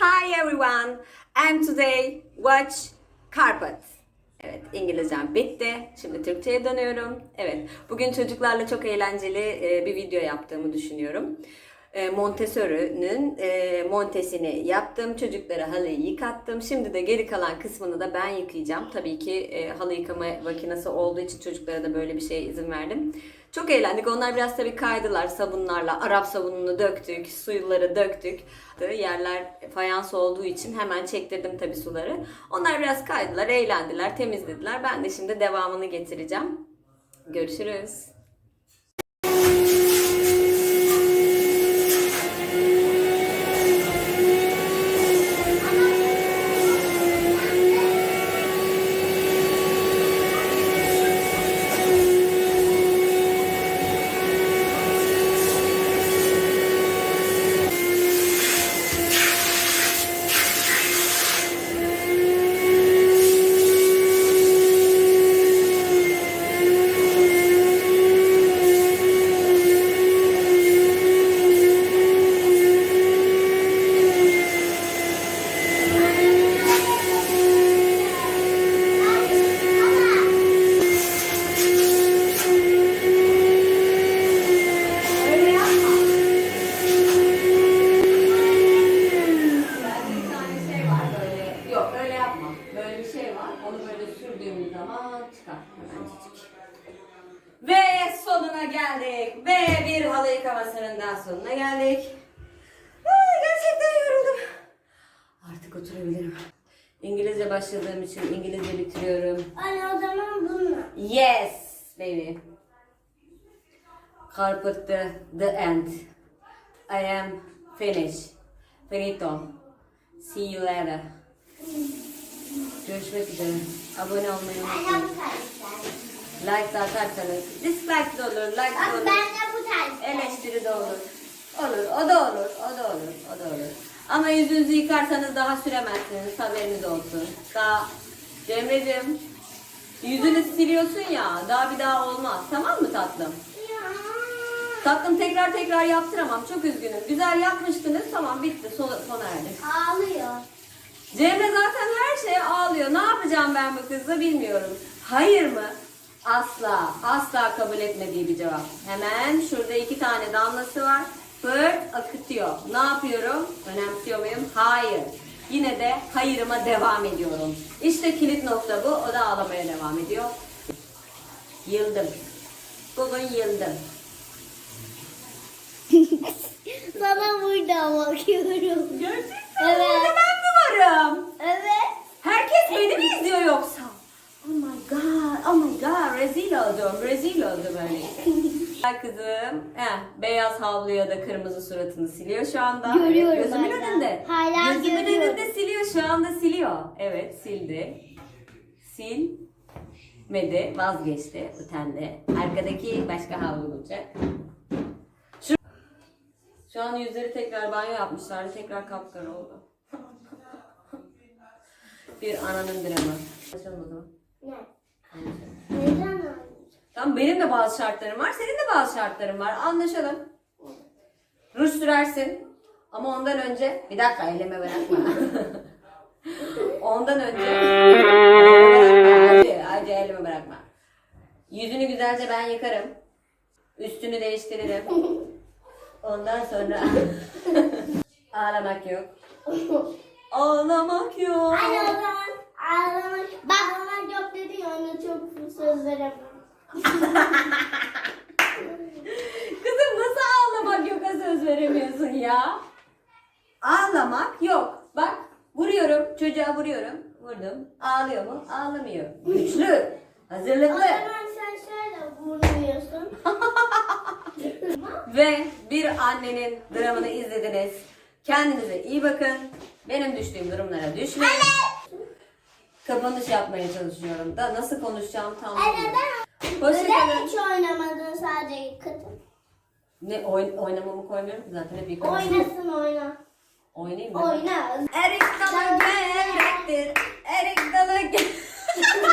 Hi everyone. And today watch carpet. Evet, İngilizcem bitti. Şimdi Türkçe'ye dönüyorum. Evet, bugün çocuklarla çok eğlenceli e, bir video yaptığımı düşünüyorum. E, Montessori'nin e, montesini yaptım. Çocuklara halıyı yıkattım. Şimdi de geri kalan kısmını da ben yıkayacağım. Tabii ki e, halı yıkama makinesi olduğu için çocuklara da böyle bir şeye izin verdim. Çok eğlendik. Onlar biraz tabii kaydılar sabunlarla. Arap sabununu döktük, suyları döktük. Yerler fayans olduğu için hemen çektirdim tabii suları. Onlar biraz kaydılar, eğlendiler, temizlediler. Ben de şimdi devamını getireceğim. Görüşürüz. Öyle yapma. Bir tane şey var böyle. Yok öyle yapma. Böyle bir şey var. Onu böyle çıkar. Hemencik. Ve sonuna geldik. Ve bir halı yıkamasının daha sonuna geldik. Ay, gerçekten yoruldum. Artık oturabilirim. İngilizce başladığım için İngilizce bitiriyorum. Anne o zaman bunu. Yes, baby. Carpet the, the end. I am finished. Finito. See you later. Görüşmek üzere. Abone olmayı unutmayın. Like de atarsanız. Dislike de olur, like de olur. ben de bu tarz. Eleştiri de olur. Olur, o da olur, o da olur, o da olur. Ama yüzünüzü yıkarsanız daha süremezsiniz, haberiniz olsun. Daha, Cemre'cim, yüzünü siliyorsun ya, daha bir daha olmaz. Tamam mı tatlım? Tatlım tekrar tekrar yaptıramam, çok üzgünüm. Güzel yapmıştınız, tamam bitti, sona, sona erdi. Ağlıyor. Cemre zaten her şeye ağlıyor. Ne yapacağım ben bu kızla bilmiyorum. Hayır mı? Asla, asla kabul etmediği bir cevap. Hemen şurada iki tane damlası var. Pırt akıtıyor. Ne yapıyorum? Önemsiyor muyum? Hayır. Yine de hayırıma devam ediyorum. İşte kilit nokta bu. O da ağlamaya devam ediyor. Yıldım. Bugün yıldım. Sana burada bakıyorum. Gerçekten Evet. Rezil oldum öyle. Güzel Kızım, heh, beyaz havlu ya da kırmızı suratını siliyor şu anda. Görüyorum Evet, Gözümün hala. önünde. Hala Gözümün görüyorum. önünde siliyor, şu anda siliyor. Evet, sildi. Silmedi, vazgeçti, utandı. Arkadaki başka havlu bulacak. Şu, şu an yüzleri tekrar banyo yapmışlar, tekrar kapkara oldu. Bir ananın dramı. Konuşalım o zaman. Ne? Ağlıyor? Tamam benim de bazı şartlarım var, senin de bazı şartların var. Anlaşalım. Ruj sürersin. Ama ondan önce bir dakika eleme bırakma. ondan önce hadi elime bırakma. Yüzünü güzelce ben yıkarım. Üstünü değiştiririm. Ondan sonra ağlamak yok. Ağlamak yok. Zaman ağlamak, bağlamak yok dedi ya ona çok söz veremem. Kızım nasıl ağlamak yoka söz veremiyorsun ya? Ağlamak yok. Bak vuruyorum. Çocuğa vuruyorum. Vurdum. Ağlıyor mu? Ağlamıyor. Güçlü. O Hazırlıklı. zaman sen şöyle vurmuyorsun. Ve bir annenin dramını izlediniz. Kendinize iyi bakın. Benim düştüğüm durumlara düşmeyin. Kapanış yapmaya çalışıyorum da nasıl konuşacağım tam bilmiyorum. Neden hiç oynamadın sadece yıkadın? Ne oyn oynamamı koymuyorum ki zaten hep yıkıyorum. Oynasın oyna. Oynayayım mı? Oyna. Erik dalı gevrektir. Erik dalı ge-